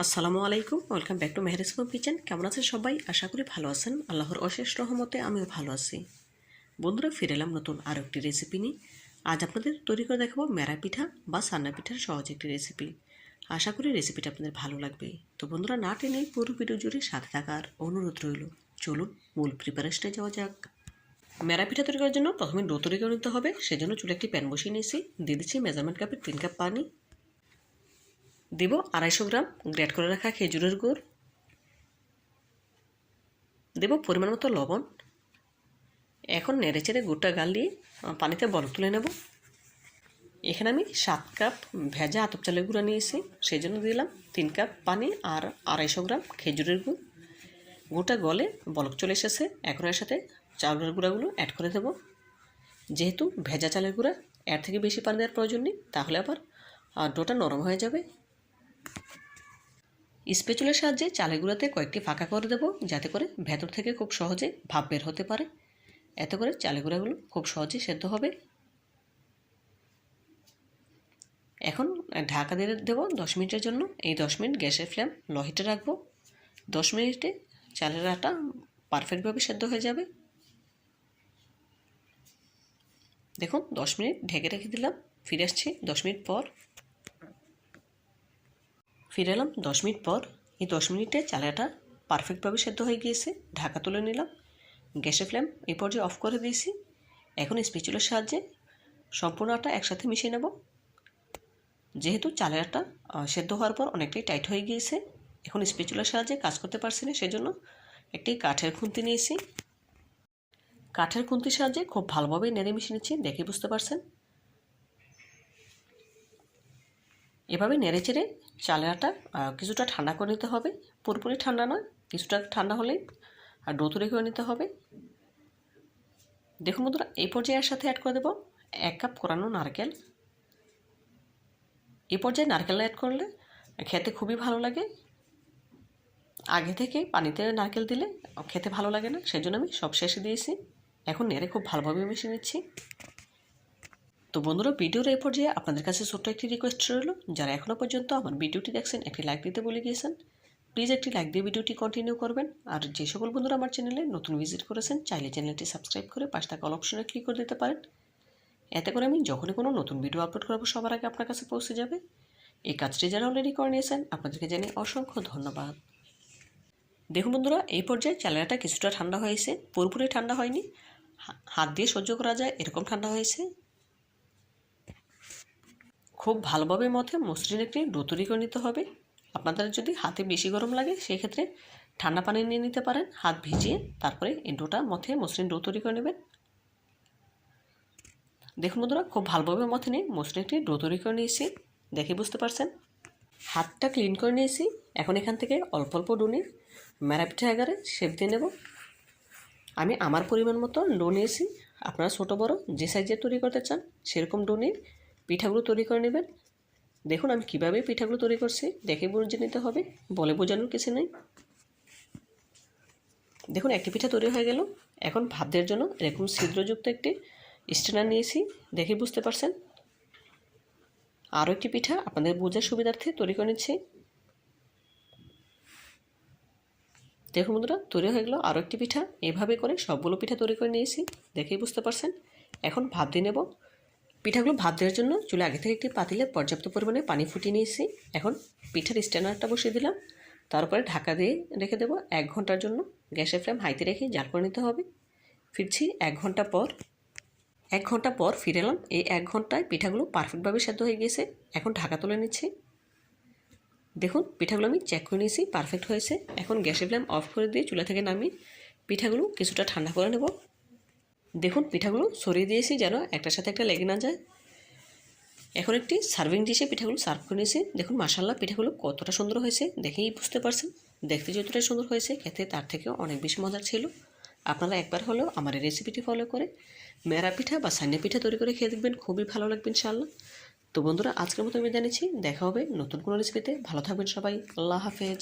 আসসালামু আলাইকুম, welcome back to Mehris home kitchen. কেমন আছেন সবাই? আশা করি ভালো আছেন। আল্লাহর অশেষ রহমতে আমিও ভালো আছি। বন্ধুরা, ফিরে এলাম নতুন আরও একটি রেসিপি নিয়ে। আজ আপনাদের তৈরি করে দেখাবো মেরা পিঠা বা সান্না পিঠার সহজ একটি রেসিপি আশা করি রেসিপিটা আপনাদের ভালো লাগবে। তো বন্ধুরা, না টেনে পুরো ভিডিও জুড়ে সাথে থাকার অনুরোধ রইল। চলুন মূল প্রিপারেশনে যাওয়া যাক। মেরা পিঠা তৈরি করার জন্য প্রথমে ডো তৈরি করে নিতে হবে। সেজন্য চুলে একটি প্যান বসিয়ে নিয়েছি। দিয়ে দিচ্ছি মেজারমেন্ট কাপের তিন কাপ পানি। দিব আড়াইশো গ্রাম, গ্রেট করে রাখা খেজুরের গুড়। দেব পরিমাণ মতো লবণ। এখন নেড়ে চেড়ে গুড়টা গাল দিয়ে পানিতে বরফ তুলে নেব। এখানে আমি সাত কাপ ভেজা আতপ চালের গুঁড়া নিয়েছি সেই জন্য দিলাম তিন কাপ পানি আর আড়াইশো গ্রাম খেজুরের গুড়। গুড়টা গলে বলক চলে এসেছে, এখন এর সাথে চাউলের গুঁড়াগুলো অ্যাড করে দেব। যেহেতু ভেজা চালের গুঁড়া এর থেকে বেশি পানি দেওয়ার প্রয়োজন নেই, তাহলে আবার ডোটা নরম হয়ে যাবে। স্পেচুলের সাহায্যে চালের গুঁড়াতে কয়েকটি ফাঁকা করে দেবো, যাতে করে ভেতর থেকে খুব সহজে ভাপ বের হতে পারে। এতে করে চালের গুঁড়াগুলো খুব সহজে সেদ্ধ হবে। এখন ঢাকা দিয়ে দেবো দশ মিনিটের জন্য। এই দশ মিনিট গ্যাসের ফ্লেম লো হিটে রাখব। দশ মিনিটে চালের আটা পারফেক্টভাবে সেদ্ধ হয়ে যাবে। দেখুন, দশ মিনিট ঢেকে রেখে দিলাম, ফিরে আসছি দশ মিনিট পর। ফিরে এলাম দশ মিনিট পর। এই দশ মিনিটে চালাটা পারফেক্টভাবে সেদ্ধ হয়ে গিয়েছে। ঢাকা তুলে নিলাম। গ্যাসের ফ্লেম এই পর্যায়ে অফ করে দিয়েছি। এখন স্পেচুলের সাহায্যে সম্পূর্ণ আটা একসাথে মিশিয়ে নেব। যেহেতু চালের আটা সেদ্ধ হওয়ার পর অনেকটাই টাইট হয়ে গিয়েছে, এখন স্পেচুলার সাহায্যে কাজ করতে পারছি না, সেজন্য একটি কাঠের খুন্তি নিয়েছি। কাঠের খুন্তির সাহায্যে খুব ভালোভাবে নেড়ে মিশিয়ে নিচ্ছি, দেখে বুঝতে পারছেন। এভাবে নেড়ে চেড়ে চালের আটা কিছুটা ঠান্ডা করে নিতে হবে। পুরোপুরি ঠান্ডা নয়, কিছুটা ঠান্ডা হলেই আর ডো তৈরি করে নিতে হবে। দেখুন বন্ধুরা, এই পর্যায়ে সাথে অ্যাড করে দেবো এক কাপ কোরানো নারকেল। এই পর্যায়ে নারকেল অ্যাড করলে খেতে খুবই ভালো লাগে। আগে থেকে পানিতে নারকেল দিলে খেতে ভালো লাগে না সেই জন্য আমি সব শেষে দিয়েছি। এখন নেড়ে খুব ভালোভাবে মিশিয়ে নিচ্ছি। তো বন্ধুরা, ভিডিওর এই পর্যায়ে আপনাদের কাছে ছোট্ট একটি রিকোয়েস্ট রইল। যারা এখনও পর্যন্ত আমার ভিডিওটি দেখছেন, একটি লাইক দিতে বলে গিয়েছেন প্লিজ একটি লাইক দিয়ে ভিডিওটি কন্টিনিউ করবেন। আর যে সকল বন্ধুরা আমার চ্যানেলে নতুন ভিজিট করেছেন, চাইলে চ্যানেলটি সাবস্ক্রাইব করে পাঁচ টাকা অল অপশনে ক্লিক করে দিতে পারেন। এতে করে আমি যখনই কোনো নতুন ভিডিও আপলোড করব, সবার আগে আপনার কাছে পৌঁছে যাবে। এই কাজটি যারা অলরেডি করে নিয়েছেন, আপনাদেরকে জানিয়ে অসংখ্য ধন্যবাদ। দেখুন বন্ধুরা, এই পর্যায়ে চালেরাটা কিছুটা ঠান্ডা হয়েছে, পুরোপুরি ঠান্ডা হয়নি। হাত দিয়ে সহ্য করা যায়, এরকম ঠান্ডা হয়েছে। খুব ভালোভাবে মধ্যে মসৃণ একটি ডো করে নিতে হবে। আপনাদের যদি হাতে বেশি গরম লাগে সেই ক্ষেত্রে ঠান্ডা পানি নিয়ে নিতে পারেন, হাত ভিজিয়ে তারপরে এই ডোটা মধ্যে মসৃণ ডো করে নেবেন। দেখুন বন্ধুরা, খুব ভালোভাবে মধ্যে নিয়ে মসৃণ একটি ডো করে নিয়েছি, দেখে বুঝতে পারছেন? হাতটা ক্লিন করে নিয়েছি, এখন এখান থেকে অল্প অল্প ডো নিয়ে ম্যারা পিঠা আগারে শেপ দিয়ে নেব। আমি আমার পরিমাণ মতো ডো নিয়েছি, আপনারা ছোটো বড় যে সাইজের তৈরি করতে চান, সেরকম ডো পিঠাগুলো তৈরি করে নেবেন। দেখুন আমি কীভাবে পিঠাগুলো তৈরি করছি। দেখে বুঝে নিতে হবে। বলে বোঝানোর কিছু নেই। দেখুন, একটি পিঠা তৈরি হয়ে গেল। এখন ভাত দেওয়ার জন্য এরকম ছিদ্রযুক্ত একটি স্ট্যান্ডার নিয়েছি। দেখে বুঝতে পারছেন? আরও একটি পিঠা আপনাদের বোঝার সুবিধার্থে তৈরি করে নিচ্ছি। দেখুন বন্ধুরা, তৈরি হয়ে গেলো আরও একটি পিঠা। এভাবে করে সবগুলো পিঠা তৈরি করে নিয়েছি। দেখেই বুঝতে পারছেন? এখন ভাত দিয়ে নেব। পিঠাগুলো ভাত দেওয়ার জন্য চুলে আগে থেকে একটি পাতিলে পর্যাপ্ত পরিমাণে পানি ফুটিয়ে নিয়েছি। এখন পিঠার স্ট্যান্ডারটা বসিয়ে দিলাম। তারপরে ঢাকা দিয়ে রেখে দেবো এক ঘণ্টার জন্য। গ্যাসের ফ্লেম হাইতে রেখে জাল করে নিতে হবে। ফিরছি এক ঘণ্টা পর। এক ঘণ্টা পর ফিরে এলাম। এই এক ঘন্টায় পিঠাগুলো পারফেক্টভাবে সেদ্ধ হয়ে গিয়েছে। এখন ঢাকা তুলে নিচ্ছি। দেখুন, পিঠাগুলো আমি চেক করে নিয়েছি পারফেক্ট হয়েছে। এখন গ্যাসের ফ্লেম অফ করে দিয়ে চুলা থেকে নামিয়ে পিঠাগুলো কিছুটা ঠান্ডা করে নেব। দেখুন, পিঠাগুলো সরিয়ে দিয়েছি যেন একটার সাথে একটা লেগে না যায়। এখন একটি সার্ভিং ডিশে পিঠাগুলো সার্ভ করে নিয়েছি। দেখুন মাসাল্লাহ পিঠাগুলো কতটা সুন্দর হয়েছে, দেখেই বুঝতে পারছেন। দেখতে যতটা সুন্দর হয়েছে, খেতে তার থেকেও অনেক বেশি মজার ছিল। আপনারা একবার হলেও আমার এই রেসিপিটি ফলো করে মেরা পিঠা বা সান্নে পিঠা তৈরি করে খেয়ে দেখবেন, খুবই ভালো লাগবে ইনশাআল্লাহ। তো বন্ধুরা, আজকের মতো আমি জানিয়েছি দেখা হবে নতুন কোনো রেসিপিতে ভালো থাকবেন সবাই। আল্লাহ হাফেজ।